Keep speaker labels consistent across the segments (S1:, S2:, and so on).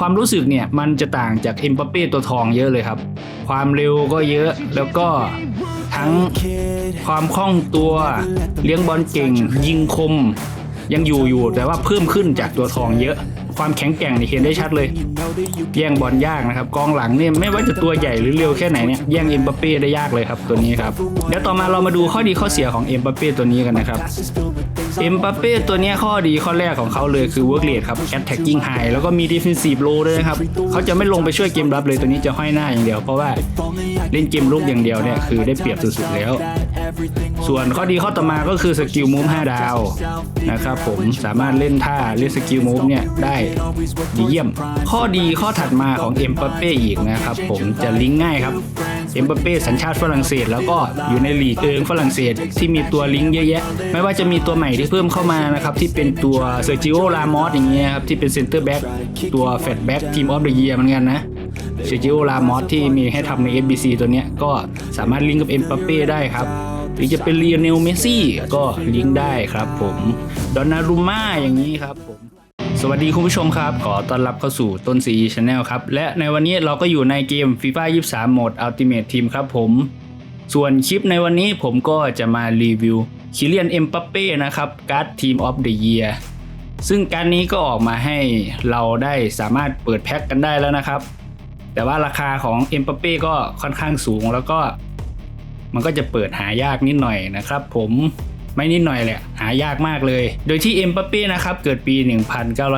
S1: ความรู้สึกเนี่ยมันจะต่างจากเอ็มบัปเป้ตัวทองเยอะเลยครับ ความเร็วก็เยอะแล้วก็ทั้งความคล่องตัวเลี้ยงบอลเก่ง ยิงคม ยังอยู่อยู่แต่ว่าเพิ่มขึ้นจากตัวทองเยอะ ความแข็งแกร่งนี่เห็นได้ชัดเลย แย่งบอลยากนะครับกองหลังเนี่ยไม่ว่าจะตัวใหญ่หรือเร็วแค่ไหนเนี่ยแย่งเอ็มบัปเป้ได้ยากเลยครับตัวนี้ครับเดี๋ยวต่อมาเรามาดูข้อดีข้อเสียของเอ็มบัปเป้ตัวนี้กันนะครับ เอ็มบัปเป้ตัวเนี้ยข้อดีข้อแรกของเขาเลยคือ work rate ครับ attacking high แล้วก็มี defensive low ด้วยนะครับเขาจะไม่ลงไปช่วยเกมรับเลยตัวนี้จะห้อยหน้าอย่างเดียว เพราะว่าเล่นเกมลุกอย่างเดียวเนี่ยคือได้เปรียบสุดๆแล้ว ส่วนข้อดีข้อต่อมาก็คือสกิลมูฟ5ดาวนะครับผมสามารถเล่นท่าเล่นสกิลมูฟเนี่ยได้ดีเยี่ยม ข้อดีข้อถัดมาของเอ็มบัปเป้อีกนะครับผมจะลิงก์ง่ายครับ เอ็มบัปเป้สัญชาติฝรั่งเศส แล้วก็อยู่ในลีกเอิงฝรั่งเศสที่มีตัวลิงก์เยอะแยะ ไม่ว่าจะมีตัวใหม่ที่เพิ่มเข้ามานะครับที่เป็นตัวเซอร์จิโอลามอสอย่างเงี้ยครับที่เป็นเซนเตอร์แบ็กตัวแฟตแบ็กทีมออฟเดอะเยียเหมือนกันนะเซอร์จิโอลามอสที่มีให้ทำใน FBC ตัวเนี้ยก็สามารถลิงก์กับเอ็มบัปเป้ได้ครับหรือจะเป็นเลียเนลเมซี่ก็ลิงก์ได้ครับผมดอนนารุม่าอย่างนี้ครับผม สวัสดีคุณผู้ชมครับ ขอต้อนรับเข้าสู่ต้นซีชาแนลครับ และในวันนี้เราก็อยู่ในเกม FIFA 23 โหมด Ultimate Team ครับผม ส่วนคลิปในวันนี้ผมก็จะมารีวิวคิเลียนเอ็มปัปเป้นะครับการ์ดทีมออฟเดอะเยียซึ่งการนี้ก็ออกมาให้เราได้สามารถเปิดแพ็คกันได้แล้วนะครับ แต่ว่าราคาของเอ็มปัปเป้ก็ค่อนข้างสูงแล้วก็ มันก็จะเปิดหายากนิดหน่อยนะครับผม ไม่นิดหน่อยแหละ หายากมากเลย โดยที่เอ็มบัปเป้นะครับ เกิดปี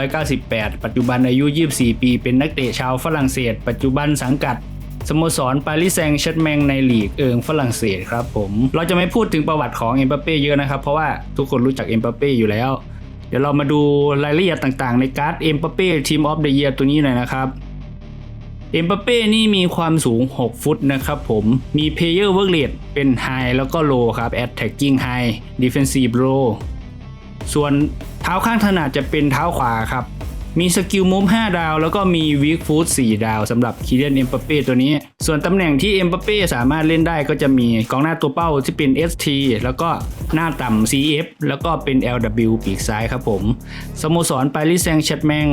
S1: 1998 ปัจจุบันอายุ 24 ปี เป็นนักเตะชาวฝรั่งเศส ปัจจุบันสังกัดสโมสรปารีสแซงต์แชร์แมงในลีกเอิงฝรั่งเศสครับผม เราจะไม่พูดถึงประวัติของเอ็มบัปเป้เยอะนะครับ เพราะว่าทุกคนรู้จักเอ็มบัปเป้อยู่แล้ว เดี๋ยวเรามาดูรายละเอียดต่างๆ ในการ์ดเอ็มบัปเป้ทีมออฟเดอะเยียร์ตัวนี้หน่อยนะครับ เอ็มบัปเป้นี่มีความสูง 6 ฟุตนะครับผม มีเพเยอร์เวิร์กเลดเป็นไฮแล้วก็โลครับแอตแทกกิ้งไฮดิฟเอนซีโลส่วนเท้าข้างถนัดจะเป็นเท้าขวาครับ มีสกิลมูฟ5ดาว แล้วก็มี Weak Foot 4ดาวสำหรับคีเลียนเอ็มบัปเป้ตัวนี้ ส่วนตำแหน่งที่เอ็มบัปเป้สามารถเล่นได้ก็จะมีกองหน้าตัวเป้าที่เป็น ST แล้วก็หน้าต่ำ CF แล้วก็เป็น LW ปีกซ้ายครับผม สโมสรปารีสแซงต์แชร์แมง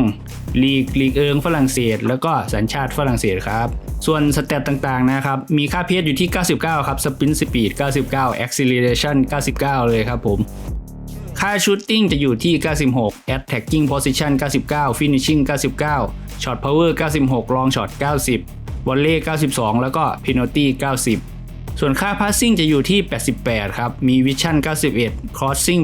S1: ลีกลีกเอิงฝรั่งเศส แล้วก็สัญชาติฝรั่งเศสครับ ส่วนสเตตต่างๆนะครับ มีค่าเพชอยู่ที่ 99 ครับ Sprint Speed 99 Acceleration 99 เลยครับผม ค่าชูตติ้งจะอยู่ที่ 96 Attacking Position 99 Finishing 99 Shot Power 96 Long Shot 90 Volley 92 แล้วก็ Penalty 90 ส่วนค่า Passing จะอยู่ที่ 88 ครับ มี Vision 91 Crossing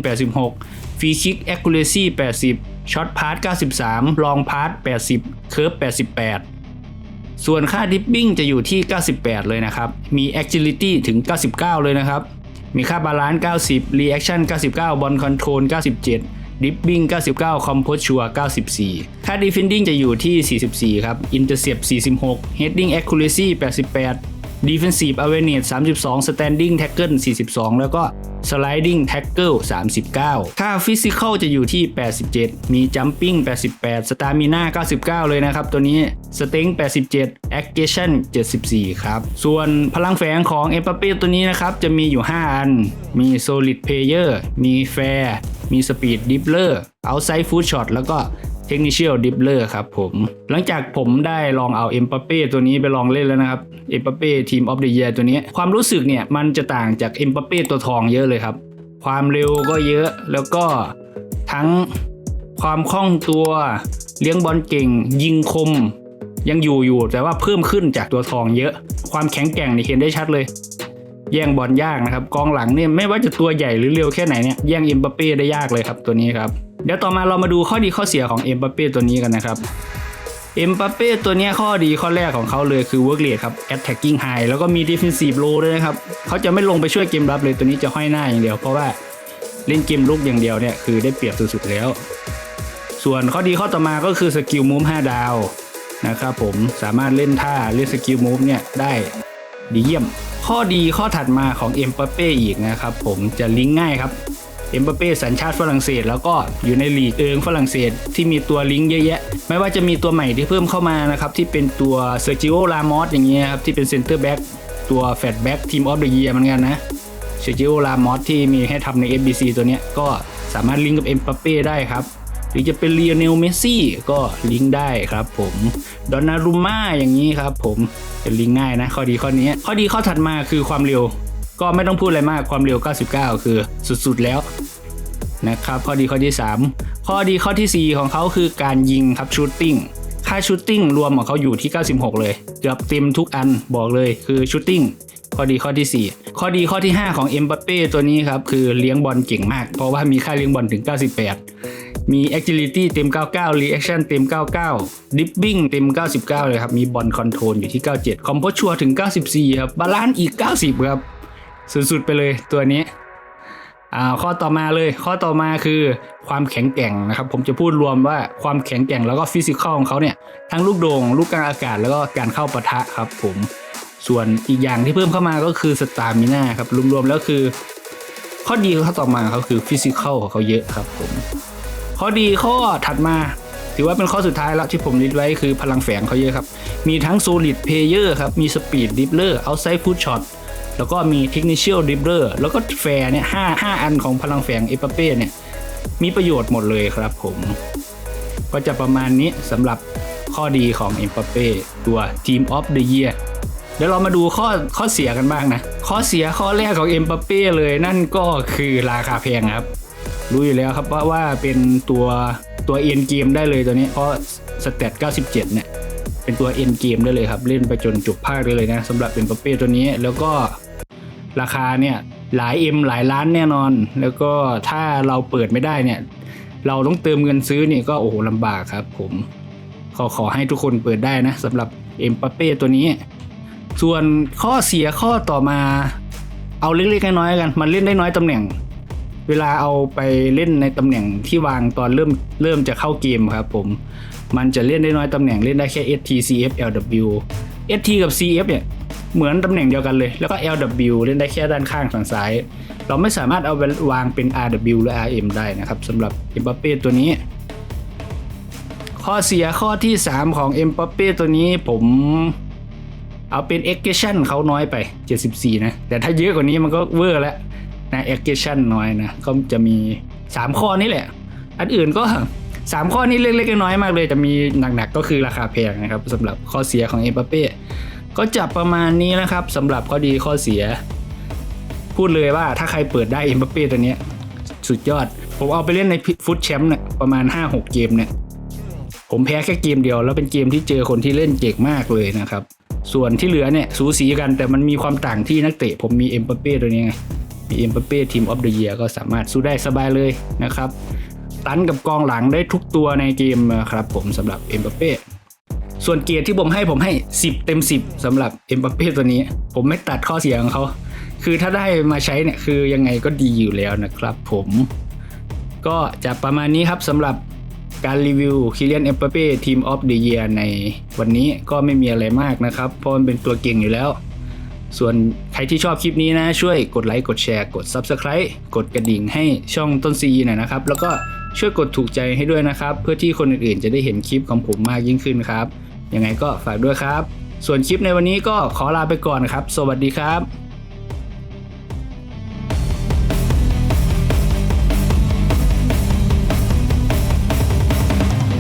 S1: 86 Free Kick Accuracy 80 Shot Pass 93 Long Pass 80 Curve 88ส่วนค่า Dipping จะอยู่ที่ 98 เลยนะครับ มี Agility ถึง 99 เลยนะครับ มีค่าบาลานซ์ 90 Reaction 99 Ball Control 97 Dribbling 99 Composure 94 ค่า Defending จะอยู่ที่ 44 ครับ Intercept 46 Heading Accuracy 88 Defensive Awareness 32 Standing Tackle 42 แล้วก็ Sliding Tackle 39 ค่า Physical จะอยู่ที่ 87 มี Jumping 88 Stamina 99 เลยนะครับ ตัวนี้ Strength 87 Aggression 74 ครับ ส่วนพลังแฝงของ e m b a p e ตัวนี้นะครับ จะมีอยู่ 5 อัน มี Solid Player มี Fair มี Speed Dribbler Outside Foot Shot แล้วก็ เทคนิค a l ดิบเลอร์ครับผม หลังจากผมได้ลองเอาเอ็ม a ปเป้ตัวนี้ไปลองเล่นแล้วนะครับเอ็ม a ปเป้ทีมออฟเดอะเยียตัวนี้ ความรู้สึกเนี่ยมันจะต่างจากเอ็ม a ปเป้ตัวทองเยอะเลยครับ ความเร็วก็เยอะแล้วก็ทั้งความคล่องตัวเลี้ยงบอลเก่ง ยิงคม ยังอยู่อยู่แต่ว่าเพิ่มขึ้นจากตัวทองเยอะ ความแข็งแกร่งนี่เห็นได้ชัดเลย แย่งบอลยากนะครับ กองหลังเนี่ยไม่ว่าจะตัวใหญ่หรือเร็วแค่ไหนเนี่ยแย่งเอ็มบัปเป้ได้ยากเลยครับตัวนี้ครับ เดี๋ยวต่อมาเรามาดูข้อดีข้อเสียของเอ็มบัปเป้ตัวนี้กันนะครับเอ็มบัปเป้ตัวนี้ข้อดีข้อแรกของเขาเลยคือ work rate ครับ attacking high แล้วก็มี defensive low ด้วยนะครับเขาจะไม่ลงไปช่วยเกมรับเลยตัวนี้จะห้อยหน้าอย่างเดียว เพราะว่าเล่นเกมลุกอย่างเดียวเนี่ยคือได้เปรียบสุดๆแล้ว ส่วนข้อดีข้อต่อมาก็คือสกิลมูฟ5ดาวนะครับผมสามารถเล่นท่าเล่นสกิลมูฟเนี่ยได้ดีเยี่ยม ข้อดีข้อถัดมาของเอ็มบัปเป้อีกนะครับผมจะลิงก์ง่ายครับ เอ็มบัปเป้สัญชาติฝรั่งเศส แล้วก็อยู่ในลีกเอิงฝรั่งเศสที่มีตัวลิงก์เยอะแยะ ไม่ว่าจะมีตัวใหม่ที่เพิ่มเข้ามานะครับที่เป็นตัวเซอร์จิโอลามอสอย่างเงี้ยครับที่เป็นเซนเตอร์แบ็กตัวแฟตแบ็กทีมออฟเดอะเยียเหมือนกันนะเซอร์จิโอลามอสที่มีให้ทำใน FBC ตัวเนี้ยก็สามารถลิงก์กับเอ็มบัปเป้ได้ครับหรือจะเป็นเลียเนลเมสซี่ก็ลิงก์ได้ครับผมดอนนารุม่าอย่างนี้ครับผมเป็นลิงก์ง่ายนะข้อดีข้อนี้ข้อดีข้อถัดมาคือความเร็ว ก็ไม่ต้องพูดอะไรมากความเร็ว 99 คือสุดๆแล้วนะครับข้อดีข้อที่ 3 ข้อดีข้อทีสี่ 4 ของเขาคือการยิงครับชูตติ้งค่าชูตติ้งรวมของเขาอยู่ที่ 96 เลย เกือบเต็มทุกอันบอกเลยคือชูตติ้งข้อดีข้อทีสี่ 4 ข้อดีข้อที่ 5 ของเอ็มบัปเป้ตัวนี้ครับ คือเลี้ยงบอลเก่งมาก เพราะว่ามีค่าเลี้ยงบอลถึง 98 มี agility เต็ม 99 reaction เต็ม 99 dribbling เต็ม 99 เลยครับ มีบอลคอนโทรลอยู่ที่ 97 composure ถึง 94 ครับ บาลานซ์อีก 90 ครับ สุดๆไปเลยตัวนี้อ่าข้อต่อมาเลยข้อต่อมาคือความแข็งแกร่งนะครับ ผมจะพูดรวมว่าความแข็งแกร่งแล้วก็ฟิสิกอลของเขาเนี่ยทั้งลูกโด่งลูกกลางอากาศแล้วก็การเข้าปะทะครับผมส่วนอีกอย่างที่เพิ่มเข้ามาก็คือสตามิน่าครับรวมๆแล้วคือ ข้อดีข้อต่อมาเขาคือฟิสิกอลของเขาเยอะครับผมข้อดีข้อถัดมาถือว่าเป็นข้อสุดท้ายแล้วที่ผมลิสต์ไว้คือพลังแฝงเขาเยอะครับ มีทั้ง solid player ครับ มี speed dribbler outside foot shot แล้วก็มี technical dribbler แล้วก็แฟร์เนี่ยห้าห้าอันของพลังแฝงเอปเป้เนี่ย มีประโยชน์หมดเลยครับผม ก็จะประมาณนี้สำหรับข้อดีของเอ็ม p ปเป้ตัว Team of the Year เดี๋ยวเรามาดูข้อข้อเสียกันบ้างนะ ข้อเสียข้อแรกของเอ็ม p ปเป้เลยนั่นก็คือราคาแพงครับ รู้อยู่แล้วครับว่าว่าเป็นตัวตัวเอ็นเกมได้เลยตัวนี้ เพราะสเตต97 เนี่ย เป็นตัวเอ็นเกมได้เลยครับ เล่นไปจนจบภาคได้เลยนะสำหรับเอ็ม p ปเป้ตัวนี้ แล้วก็ราคาเนี่ยหลาย M หลายล้านแน่นอน แล้วก็ถ้าเราเปิดไม่ได้เนี่ย เราต้องเติมเงินซื้อเนี่ยก็โอ้โหลำบากครับผมขอขอให้ทุกคนเปิดได้นะสำหรับเอ็ม p ปเป้ตัวนี้ ส่วนข้อเสียข้อต่อมา เอาเล็กๆน้อยๆกัน มันเล่นได้น้อยตำแหน่ง เวลาเอาไปเล่นในตำแหน่งที่วางตอนเริ่มเริ่มจะเข้าเกมครับผม มันจะเล่นได้น้อยตำแหน่งเล่นได้แค่ ST CF LW ST กับ CF เนี่ยเหมือนตำแหน่งเดียวกันเลย แล้วก็ LW เล่นได้แค่ด้านข้างฝั่งซ้าย เราไม่สามารถเอาไปวางเป็น RW หรือ RM ได้นะครับสำหรับเอ็มบัปเป้ตัวนี้ ข้อเสียข้อที่ 3 ของเอ็มบัปเป้ตัวนี้ผมเอาเป็น e x c e s i o n เขาน้อยไป 74 นะ แต่ถ้าเยอะกว่านี้มันก็เวอร์แล้วนะ e x c e s i o n น้อยนะ ก็จะมี 3 ข้อนี้แหละ อันอื่นก็ 3 ข้อนี้เล็กๆน้อยๆมากเลยแต่มีหนักๆก็คือราคาแพงนะครับสำหรับข้อเสียของเอ็มบัปเป้ก็จะประมาณนี้นะครับสำหรับข้อดีข้อเสีย พูดเลยว่าถ้าใครเปิดได้เอ็มบัปเป้ตัวนี้สุดยอด ผมเอาไปเล่นในฟุตแชมป์เนี่ยประมาณ 5-6 เกมเนี่ยผมแพ้แค่เกมเดียวแล้วเป็นเกมที่เจอคนที่เล่นเก่งมากเลยนะครับ ส่วนที่เหลือเนี่ยสูสีกันแต่มันมีความต่างที่นักเตะ ผมมีเอ็มบัปเป้ตัวนี้ไงมีเอ็มบัปเป้ทีมออฟเดอะเยียก็สามารถสู้ได้สบายเลยนะครับ ตันกับกองหลังได้ทุกตัวในเกมครับผมสำหรับเอ็มบัปเป้ส่วนเกียรติที่ผมให้ผมให้ 10 เต็ม 10สำหรับเอ็มบัปเป้ตัวนี้ ผมไม่ตัดข้อเสียของเขา คือถ้าได้มาใช้เนี่ยคือยังไงก็ดีอยู่แล้วนะครับผมก็จะประมาณนี้ครับสำหรับการรีวิวคิเลียนเอ็มบัปเป้ทีมออฟเดอะเยียในวันนี้ก็ไม่มีอะไรมากนะครับ เพราะมันเป็นตัวเก่งอยู่แล้ว ส่วนใครที่ชอบคลิปนี้นะ ช่วยกดไลค์กดแชร์กด Subscribe กดกระดิ่งให้ช่องต้นซีหน่อยนะครับ แล้วก็ ช่วยกดถูกใจให้ด้วยนะครับ เพื่อที่คนอื่นๆ จะได้เห็นคลิปของผมมากยิ่งขึ้นครับยังไงก็ฝากด้วยครับ ส่วนคลิปในวันนี้ก็ขอลาไปก่อนครับ สวัสดีครับ